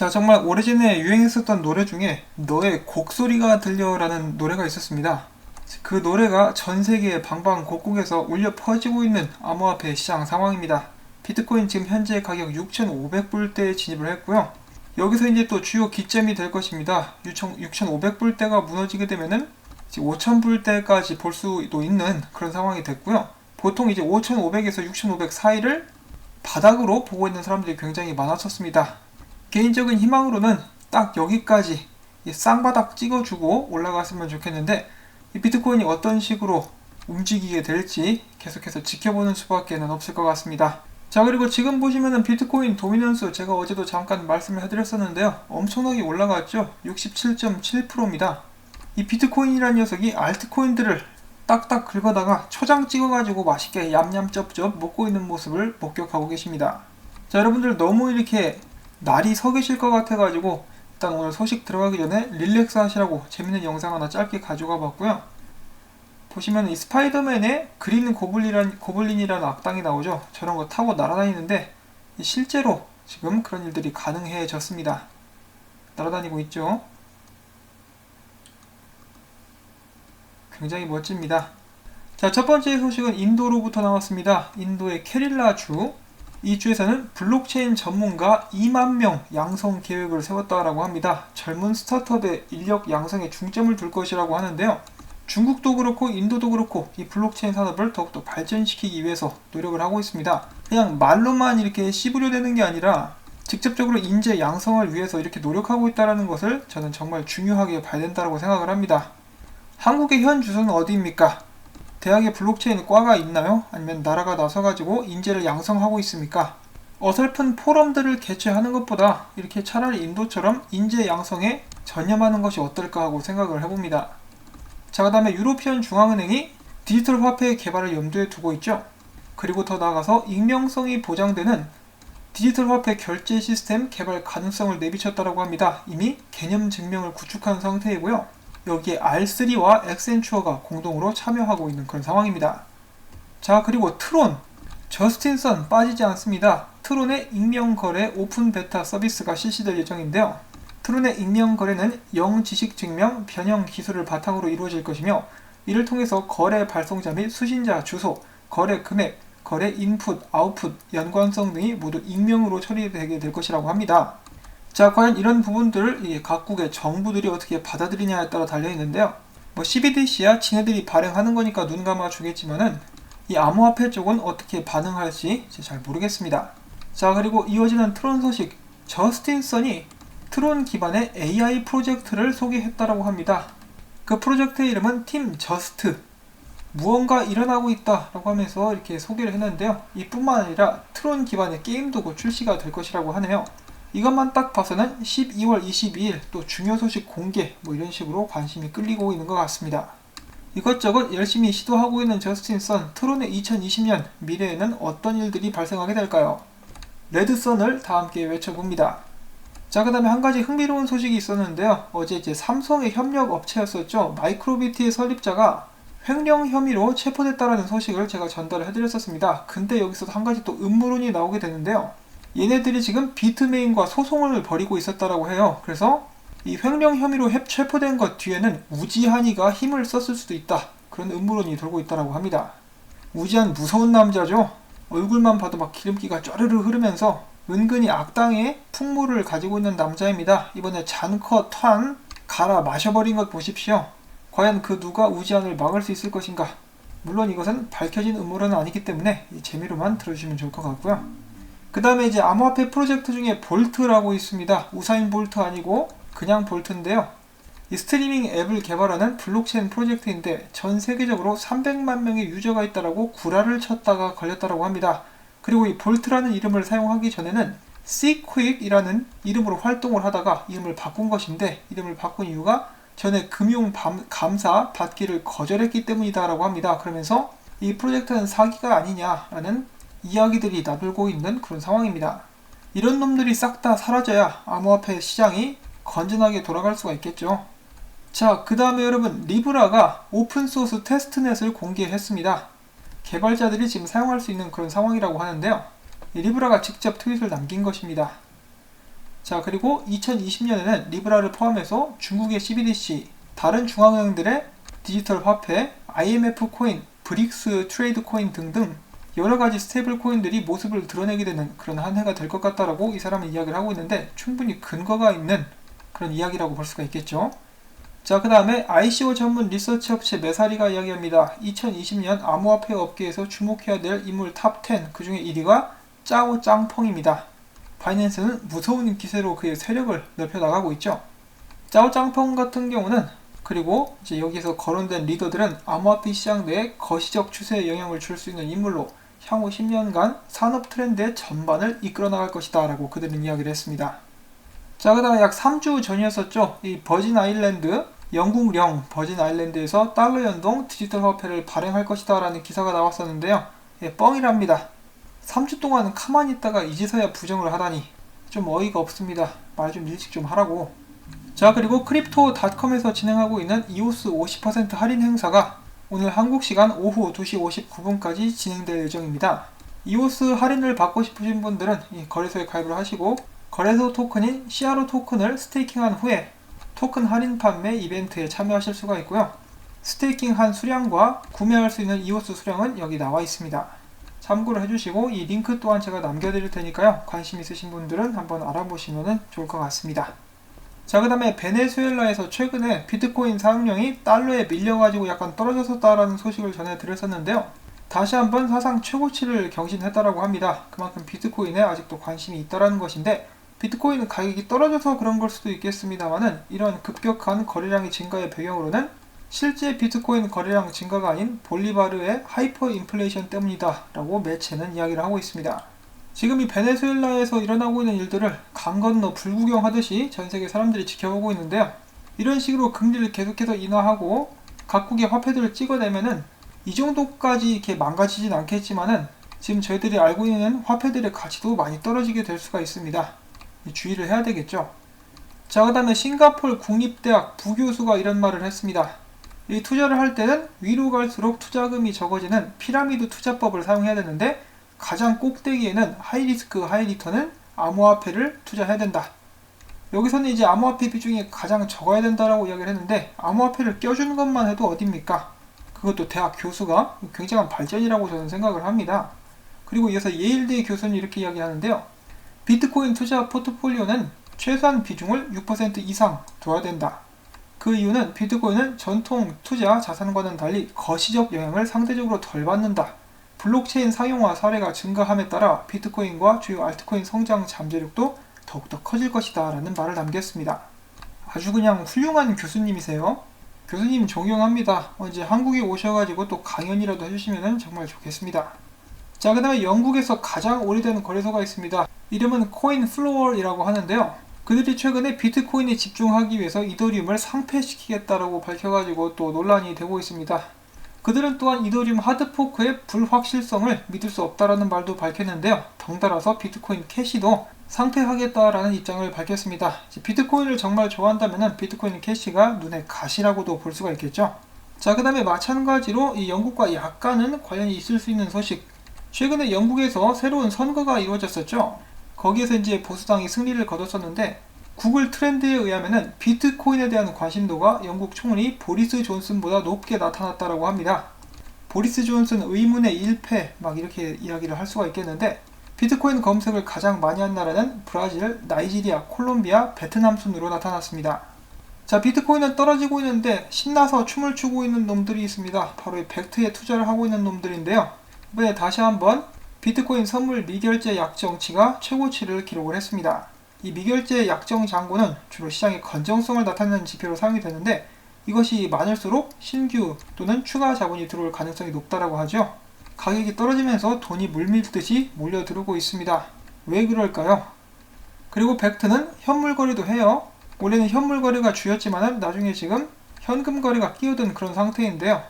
자, 정말 오래전에 유행했었던 노래 중에 너의 곡소리가 들려라는 노래가 있었습니다. 그 노래가 전 세계 방방곡곡에서 울려 퍼지고 있는 암호화폐 시장 상황입니다. 비트코인 지금 현재 가격 6,500불대에 진입을 했고요. 여기서 이제 또 주요 기점이 될 것입니다. 6,500불대가 무너지게 되면은 5,000불대까지 볼 수도 있는 그런 상황이 됐고요. 보통 이제 5,500에서 6,500 사이를 바닥으로 보고 있는 사람들이 굉장히 많았었습니다. 개인적인 희망으로는 딱 여기까지 쌍바닥 찍어주고 올라갔으면 좋겠는데 이 비트코인이 어떤 식으로 움직이게 될지 계속해서 지켜보는 수밖에는 없을 것 같습니다. 자 그리고 지금 보시면은 비트코인 도미넌스 제가 어제도 잠깐 말씀을 해드렸었는데요. 엄청나게 올라갔죠. 67.7%입니다. 이 비트코인이라는 녀석이 알트코인들을 딱딱 긁어다가 초장 찍어가지고 맛있게 얌얌쩝쩝 먹고 있는 모습을 목격하고 계십니다. 자 여러분들 너무 이렇게 날이 서 계실 것 같아가지고 일단 오늘 소식 들어가기 전에 릴렉스 하시라고 재밌는 영상 하나 짧게 가져가 봤고요. 보시면 이 스파이더맨의 그린 고블린이란, 고블린이라는 악당이 나오죠. 저런 거 타고 날아다니는데 실제로 지금 그런 일들이 가능해졌습니다. 날아다니고 있죠. 굉장히 멋집니다. 자, 첫 번째 소식은 인도로부터 나왔습니다. 인도의 케릴라 주. 이 주에서는 블록체인 전문가 2만 명 양성 계획을 세웠다라고 합니다. 젊은 스타트업의 인력 양성에 중점을 둘 것이라고 하는데요. 중국도 그렇고 인도도 그렇고 이 블록체인 산업을 더욱더 발전시키기 위해서 노력을 하고 있습니다. 그냥 말로만 이렇게 씹으려 되는 게 아니라 직접적으로 인재 양성을 위해서 이렇게 노력하고 있다는 것을 저는 정말 중요하게 봐야 된다고 생각을 합니다. 한국의 현 주소는 어디입니까? 대학에 블록체인 과가 있나요? 아니면 나라가 나서가지고 인재를 양성하고 있습니까? 어설픈 포럼들을 개최하는 것보다 이렇게 차라리 인도처럼 인재 양성에 전념하는 것이 어떨까 하고 생각을 해봅니다. 자, 그 다음에 유로피언 중앙은행이 디지털 화폐 개발을 염두에 두고 있죠. 그리고 더 나아가서 익명성이 보장되는 디지털 화폐 결제 시스템 개발 가능성을 내비쳤다고 합니다. 이미 개념 증명을 구축한 상태이고요. 여기에 R3와 엑센추어가 공동으로 참여하고 있는 그런 상황입니다. 자 그리고 트론 저스틴 선 빠지지 않습니다. 트론의 익명 거래 오픈 베타 서비스가 실시될 예정인데요. 트론의 익명 거래는 영 지식 증명 변형 기술을 바탕으로 이루어질 것이며 이를 통해서 거래 발송자 및 수신자 주소, 거래 금액, 거래 인풋, 아웃풋, 연관성 등이 모두 익명으로 처리되게 될 것이라고 합니다. 자, 과연 이런 부분들을 각국의 정부들이 어떻게 받아들이냐에 따라 달려 있는데요. 뭐 CBDC야 지네들이 발행하는 거니까 눈 감아 주겠지만은 이 암호화폐 쪽은 어떻게 반응할지 잘 모르겠습니다. 자, 그리고 이어지는 트론 소식. 저스틴 선이 트론 기반의 AI 프로젝트를 소개했다라고 합니다. 그 프로젝트의 이름은 팀 저스트. 무언가 일어나고 있다라고 하면서 이렇게 소개를 했는데요. 이뿐만 아니라 트론 기반의 게임도 곧 출시가 될 것이라고 하네요. 이것만 딱 봐서는 12월 22일 또 중요 소식 공개 뭐 이런 식으로 관심이 끌리고 있는 것 같습니다. 이것저것 열심히 시도하고 있는 저스틴 선 트론의 2020년 미래에는 어떤 일들이 발생하게 될까요? 레드선을 다 함께 외쳐봅니다. 자, 그 다음에 한 가지 흥미로운 소식이 있었는데요. 어제 이제 삼성의 협력 업체였었죠. 마이크로비트의 설립자가 횡령 혐의로 체포됐다라는 소식을 제가 전달을 해드렸었습니다. 근데 여기서 한 가지 또 음모론이 나오게 되는데요. 얘네들이 지금 비트메인과 소송을 벌이고 있었다라고 해요. 그래서 이 횡령 혐의로 체포된 것 뒤에는 우지한이가 힘을 썼을 수도 있다. 그런 음모론이 돌고 있다라고 합니다. 우지한 무서운 남자죠. 얼굴만 봐도 막 기름기가 쫘르르 흐르면서 은근히 악당의 풍모를 가지고 있는 남자입니다. 이번에 잔커 턴 갈아 마셔버린 것 보십시오. 과연 그 누가 우지한을 막을 수 있을 것인가? 물론 이것은 밝혀진 음모론은 아니기 때문에 재미로만 들어주시면 좋을 것 같고요. 그 다음에 이제 암호화폐 프로젝트 중에 볼트라고 있습니다. 우사인 볼트 아니고 그냥 볼트인데요. 이 스트리밍 앱을 개발하는 블록체인 프로젝트인데 전 세계적으로 300만 명의 유저가 있다라고 구라를 쳤다가 걸렸다라고 합니다. 그리고 이 볼트라는 이름을 사용하기 전에는 Cquick이라는 이름으로 활동을 하다가 이름을 바꾼 것인데 이름을 바꾼 이유가 전에 금융 감사 받기를 거절했기 때문이다라고 합니다. 그러면서 이 프로젝트는 사기가 아니냐라는 이야기들이 나돌고 있는 그런 상황입니다. 이런 놈들이 싹 다 사라져야 암호화폐 시장이 건전하게 돌아갈 수가 있겠죠. 자, 그 다음에 여러분, 리브라가 오픈소스 테스트넷을 공개했습니다. 개발자들이 지금 사용할 수 있는 그런 상황이라고 하는데요. 리브라가 직접 트윗을 남긴 것입니다. 자, 그리고 2020년에는 리브라를 포함해서 중국의 CBDC, 다른 중앙은행들의 디지털 화폐, IMF 코인, 브릭스 트레이드 코인 등등 여러 가지 스테이블 코인들이 모습을 드러내게 되는 그런 한 해가 될 것 같다라고 이 사람은 이야기를 하고 있는데 충분히 근거가 있는 그런 이야기라고 볼 수가 있겠죠. 자, 그 다음에 ICO 전문 리서치 업체 메사리가 이야기합니다. 2020년 암호화폐 업계에서 주목해야 될 인물 탑10 그 중에 1위가 짜오 짱펑입니다. 바이낸스는 무서운 기세로 그의 세력을 넓혀 나가고 있죠. 짜오 짱펑 같은 경우는 그리고 이제 여기서 거론된 리더들은 암호화폐 시장 내에 거시적 추세에 영향을 줄 수 있는 인물로 향후 10년간 산업 트렌드의 전반을 이끌어 나갈 것이다 라고 그들은 이야기를 했습니다. 자, 그 다음에 약 3주 전이었었죠. 이 버진 아일랜드, 영국령 버진 아일랜드에서 달러 연동 디지털 화폐를 발행할 것이다 라는 기사가 나왔었는데요. 예, 뻥이랍니다. 3주 동안 가만히 있다가 이제서야 부정을 하다니 좀 어이가 없습니다. 말 좀 일찍 좀 하라고. 자, 그리고 크립토닷컴에서 진행하고 있는 이오스 50% 할인 행사가 오늘 한국 시간 오후 2시 59분까지 진행될 예정입니다. 이오스 할인을 받고 싶으신 분들은 이 거래소에 가입을 하시고 거래소 토큰인 CRO 토큰을 스테이킹한 후에 토큰 할인 판매 이벤트에 참여하실 수가 있고요. 스테이킹한 수량과 구매할 수 있는 이오스 수량은 여기 나와 있습니다. 참고를 해주시고 이 링크 또한 제가 남겨드릴 테니까요. 관심 있으신 분들은 한번 알아보시면 좋을 것 같습니다. 자, 그 다음에 베네수엘라에서 최근에 비트코인 사용량이 달러에 밀려가지고 약간 떨어졌었다라는 소식을 전해드렸었는데요. 다시 한번 사상 최고치를 경신했다라고 합니다. 그만큼 비트코인에 아직도 관심이 있다라는 것인데 비트코인 가격이 떨어져서 그런 걸 수도 있겠습니다만은 이런 급격한 거래량의 증가의 배경으로는 실제 비트코인 거래량 증가가 아닌 볼리바르의 하이퍼 인플레이션 때문이다 라고 매체는 이야기를 하고 있습니다. 지금 이 베네수엘라에서 일어나고 있는 일들을 강 건너 불구경하듯이 전 세계 사람들이 지켜보고 있는데요. 이런 식으로 금리를 계속해서 인하하고 각국의 화폐들을 찍어내면은 이 정도까지 이렇게 망가지진 않겠지만은 지금 저희들이 알고 있는 화폐들의 가치도 많이 떨어지게 될 수가 있습니다. 주의를 해야 되겠죠. 자, 그 다음에 싱가폴 국립대학 부교수가 이런 말을 했습니다. 이 투자를 할 때는 위로 갈수록 투자금이 적어지는 피라미드 투자법을 사용해야 되는데 가장 꼭대기에는 하이리스크 하이리턴은 암호화폐를 투자해야 된다. 여기서는 이제 암호화폐 비중이 가장 적어야 된다라고 이야기를 했는데 암호화폐를 껴주는 것만 해도 어딥니까? 그것도 대학 교수가 굉장한 발전이라고 저는 생각을 합니다. 그리고 이어서 예일대 교수는 이렇게 이야기하는데요. 비트코인 투자 포트폴리오는 최소한 비중을 6% 이상 둬야 된다. 그 이유는 비트코인은 전통 투자 자산과는 달리 거시적 영향을 상대적으로 덜 받는다. 블록체인 사용화 사례가 증가함에 따라 비트코인과 주요 알트코인 성장 잠재력도 더욱더 커질 것이다 라는 말을 남겼습니다. 아주 그냥 훌륭한 교수님이세요. 교수님 존경합니다. 언제 한국에 오셔가지고 또 강연이라도 해주시면 정말 좋겠습니다. 자, 그 다음에 영국에서 가장 오래된 거래소가 있습니다. 이름은 코인 플로어이라고 하는데요. 그들이 최근에 비트코인에 집중하기 위해서 이더리움을 상폐시키겠다라고 밝혀가지고 또 논란이 되고 있습니다. 그들은 또한 이더리움 하드포크의 불확실성을 믿을 수 없다라는 말도 밝혔는데요. 덩달아서 비트코인 캐시도 상폐하겠다라는 입장을 밝혔습니다. 비트코인을 정말 좋아한다면 비트코인 캐시가 눈에 가시라고도 볼 수가 있겠죠. 자, 그 다음에 마찬가지로 이 영국과 약간은 관련이 있을 수 있는 소식. 최근에 영국에서 새로운 선거가 이루어졌었죠. 거기에서 이제 보수당이 승리를 거뒀었는데 구글 트렌드에 의하면은 비트코인에 대한 관심도가 영국 총리 보리스 존슨보다 높게 나타났다라고 합니다. 보리스 존슨 의문의 1패 막 이렇게 이야기를 할 수가 있겠는데 비트코인 검색을 가장 많이 한 나라는 브라질, 나이지리아, 콜롬비아, 베트남 순으로 나타났습니다. 자, 비트코인은 떨어지고 있는데 신나서 춤을 추고 있는 놈들이 있습니다. 바로 이 벡트에 투자를 하고 있는 놈들인데요. 이번에 다시 한번 비트코인 선물 미결제 약정치가 최고치를 기록을 했습니다. 이 미결제 약정 잔고는 주로 시장의 건정성을 나타내는 지표로 사용이 되는데 이것이 많을수록 신규 또는 추가 자본이 들어올 가능성이 높다라고 하죠. 가격이 떨어지면서 돈이 물밀듯이 몰려들어오고 있습니다. 왜 그럴까요? 그리고 벡트는 현물 거래도 해요. 원래는 현물 거래가 주였지만 나중에 지금 현금 거래가 끼어든 그런 상태인데요.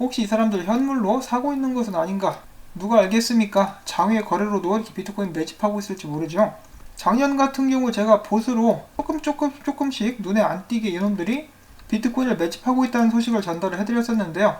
혹시 이 사람들 현물로 사고 있는 것은 아닌가? 누가 알겠습니까? 장외 거래로도 이렇게 비트코인 매집하고 있을지 모르죠. 작년 같은 경우 제가 보수로 조금 조금 조금씩 눈에 안 띄게 이놈들이 비트코인을 매집하고 있다는 소식을 전달을 해드렸었는데요.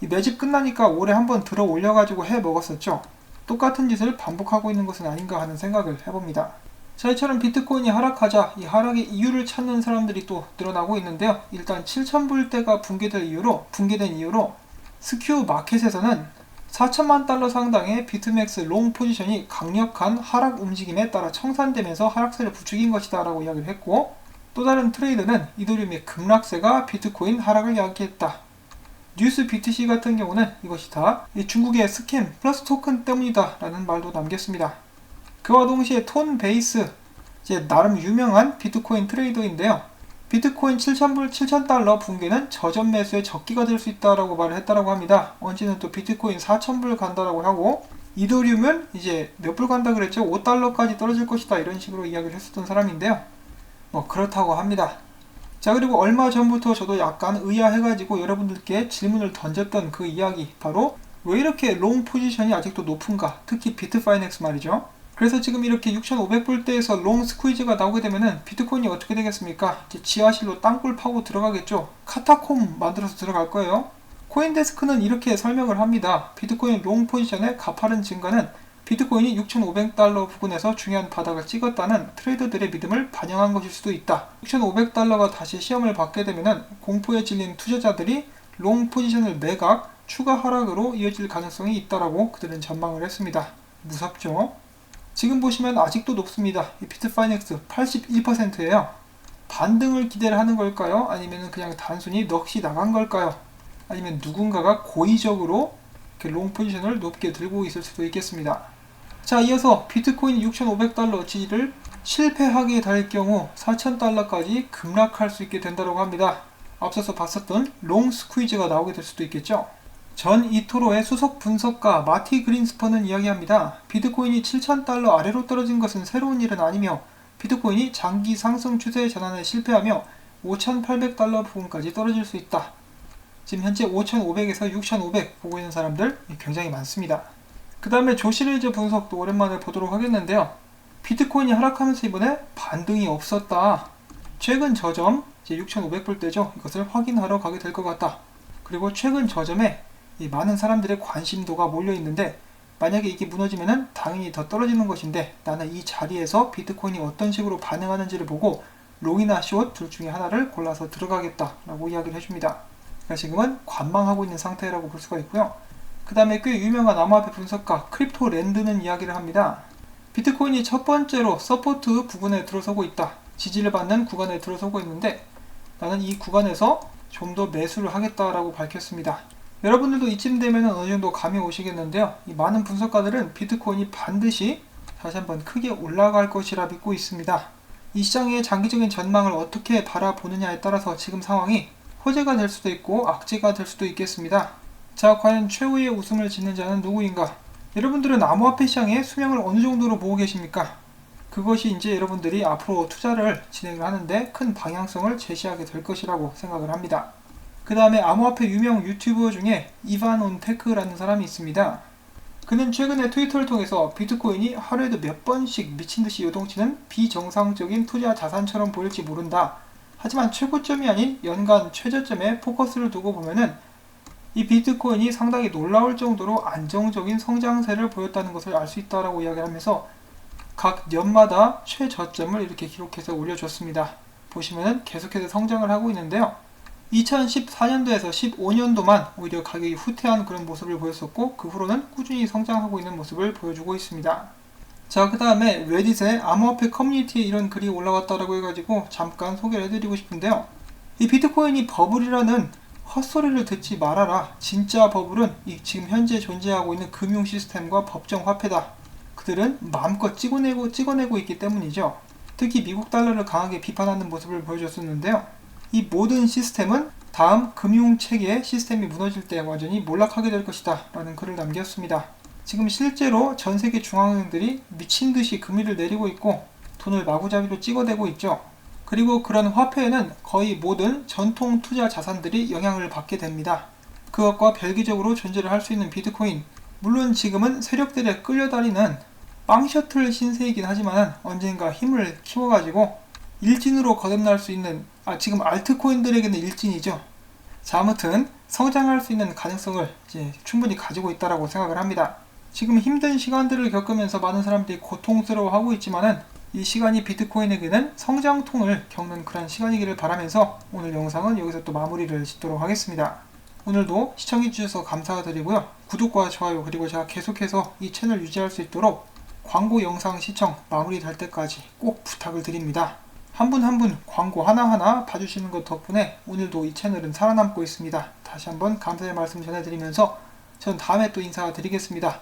이 매집 끝나니까 올해 한번 들어 올려가지고 해 먹었었죠. 똑같은 짓을 반복하고 있는 것은 아닌가 하는 생각을 해봅니다. 자, 이처럼 비트코인이 하락하자 이 하락의 이유를 찾는 사람들이 또 늘어나고 있는데요. 일단 7,000불대가 붕괴될 이유로 붕괴된 이유로 스큐 마켓에서는 4천만 달러 상당의 비트맥스 롱 포지션이 강력한 하락 움직임에 따라 청산되면서 하락세를 부추긴 것이다 라고 이야기를 했고 또 다른 트레이드는 이더리움의 급락세가 비트코인 하락을 야기했다. 뉴스 BTC 같은 경우는 이것이 다 중국의 스캠 플러스 토큰 때문이다 라는 말도 남겼습니다. 그와 동시에 톤 베이스 이제 나름 유명한 비트코인 트레이더인데요. 비트코인 7,000불 7,000달러 붕괴는 저점 매수의 적기가 될 수 있다라고 말을 했다라고 합니다. 언제는 또 비트코인 4,000불 간다라고 하고 이더리움은 이제 몇 불 간다 그랬죠? 5달러까지 떨어질 것이다 이런 식으로 이야기를 했었던 사람인데요. 뭐 그렇다고 합니다. 자 그리고 얼마 전부터 저도 약간 의아해가지고 여러분들께 질문을 던졌던 그 이야기 바로 왜 이렇게 롱 포지션이 아직도 높은가 특히 비트파이넥스 말이죠 그래서 지금 이렇게 6,500불대에서 롱 스퀴즈가 나오게 되면은 비트코인이 어떻게 되겠습니까? 이제 지하실로 땅굴 파고 들어가겠죠. 카타콤 만들어서 들어갈 거예요. 코인데스크는 이렇게 설명을 합니다. 비트코인 롱 포지션의 가파른 증가는 비트코인이 6,500달러 부근에서 중요한 바닥을 찍었다는 트레이더들의 믿음을 반영한 것일 수도 있다. 6,500달러가 다시 시험을 받게 되면 공포에 질린 투자자들이 롱 포지션을 매각, 추가 하락으로 이어질 가능성이 있다라고 그들은 전망을 했습니다. 무섭죠? 지금 보시면 아직도 높습니다. 이 비트파이넥스 81%예요. 반등을 기대를 하는 걸까요? 아니면 그냥 단순히 넋이 나간 걸까요? 아니면 누군가가 고의적으로 롱 포지션을 높게 들고 있을 수도 있겠습니다. 자, 이어서 비트코인 6,500달러 지지를 실패하게 될 경우 4,000달러까지 급락할 수 있게 된다고 합니다. 앞서서 봤었던 롱 스퀴즈가 나오게 될 수도 있겠죠. 전 이토로의 수석 분석가 마티 그린스퍼는 이야기합니다. 비트코인이 7,000달러 아래로 떨어진 것은 새로운 일은 아니며 비트코인이 장기 상승 추세 전환에 실패하며 5,800달러 부분까지 떨어질 수 있다. 지금 현재 5,500에서 6,500 보고 있는 사람들 굉장히 많습니다. 그 다음에 조시레이저 분석도 오랜만에 보도록 하겠는데요. 비트코인이 하락하면서 이번에 반등이 없었다. 최근 저점 이제 6,500불대죠. 이것을 확인하러 가게 될 것 같다. 그리고 최근 저점에 많은 사람들의 관심도가 몰려 있는데 만약에 이게 무너지면은 당연히 더 떨어지는 것인데 나는 이 자리에서 비트코인이 어떤 식으로 반응하는지를 보고 롱이나 숏 둘 중에 하나를 골라서 들어가겠다라고 이야기를 해줍니다. 그러니까 지금은 관망하고 있는 상태라고 볼 수가 있고요. 그 다음에 꽤 유명한 암호화폐 분석가 크립토 랜드는 이야기를 합니다. 비트코인이 첫 번째로 서포트 부분에 들어서고 있다. 지지를 받는 구간에 들어서고 있는데 나는 이 구간에서 좀 더 매수를 하겠다라고 밝혔습니다. 여러분들도 이쯤 되면 어느 정도 감이 오시겠는데요. 이 많은 분석가들은 비트코인이 반드시 다시 한번 크게 올라갈 것이라 믿고 있습니다. 이 시장의 장기적인 전망을 어떻게 바라보느냐에 따라서 지금 상황이 호재가 될 수도 있고 악재가 될 수도 있겠습니다. 자, 과연 최후의 웃음을 짓는 자는 누구인가? 여러분들은 암호화폐 시장의 수명을 어느 정도로 보고 계십니까? 그것이 이제 여러분들이 앞으로 투자를 진행을 하는데 큰 방향성을 제시하게 될 것이라고 생각을 합니다. 그 다음에 암호화폐 유명 유튜버 중에 이반 온테크라는 사람이 있습니다. 그는 최근에 트위터를 통해서 비트코인이 하루에도 몇 번씩 미친듯이 요동치는 비정상적인 투자 자산처럼 보일지 모른다. 하지만 최고점이 아닌 연간 최저점에 포커스를 두고 보면은 이 비트코인이 상당히 놀라울 정도로 안정적인 성장세를 보였다는 것을 알 수 있다라고 이야기하면서 각 년마다 최저점을 이렇게 기록해서 올려줬습니다. 보시면은 계속해서 성장을 하고 있는데요. 2014년도에서 15년도만 오히려 가격이 후퇴한 그런 모습을 보였었고 그 후로는 꾸준히 성장하고 있는 모습을 보여주고 있습니다. 자, 그 다음에 레딧에 암호화폐 커뮤니티에 이런 글이 올라왔다라고 해가지고 잠깐 소개를 해드리고 싶은데요. 이 비트코인이 버블이라는 헛소리를 듣지 말아라. 진짜 버블은 이 지금 현재 존재하고 있는 금융 시스템과 법정 화폐다. 그들은 마음껏 찍어내고 찍어내고 있기 때문이죠. 특히 미국 달러를 강하게 비판하는 모습을 보여줬었는데요. 이 모든 시스템은 다음 금융 체계 시스템이 무너질 때 완전히 몰락하게 될 것이다. 라는 글을 남겼습니다. 지금 실제로 전 세계 중앙은행들이 미친 듯이 금리를 내리고 있고 돈을 마구잡이로 찍어대고 있죠. 그리고 그런 화폐에는 거의 모든 전통 투자 자산들이 영향을 받게 됩니다. 그것과 별개적으로 존재를 할 수 있는 비트코인. 물론 지금은 세력들에 끌려다니는 빵 셔틀 신세이긴 하지만 언젠가 힘을 키워가지고 일진으로 거듭날 수 있는 아 지금 알트코인들에게는 일진이죠. 자 아무튼 성장할 수 있는 가능성을 이제 충분히 가지고 있다라고 생각을 합니다. 지금 힘든 시간들을 겪으면서 많은 사람들이 고통스러워하고 있지만은 이 시간이 비트코인에게는 성장통을 겪는 그런 시간이기를 바라면서 오늘 영상은 여기서 또 마무리를 짓도록 하겠습니다. 오늘도 시청해주셔서 감사드리고요. 구독과 좋아요 그리고 제가 계속해서 이 채널 유지할 수 있도록 광고 영상 시청 마무리 될 때까지 꼭 부탁을 드립니다. 한 분 한 분 광고 하나하나 봐주시는 것 덕분에 오늘도 이 채널은 살아남고 있습니다. 다시 한번 감사의 말씀 전해드리면서 전 다음에 또 인사드리겠습니다.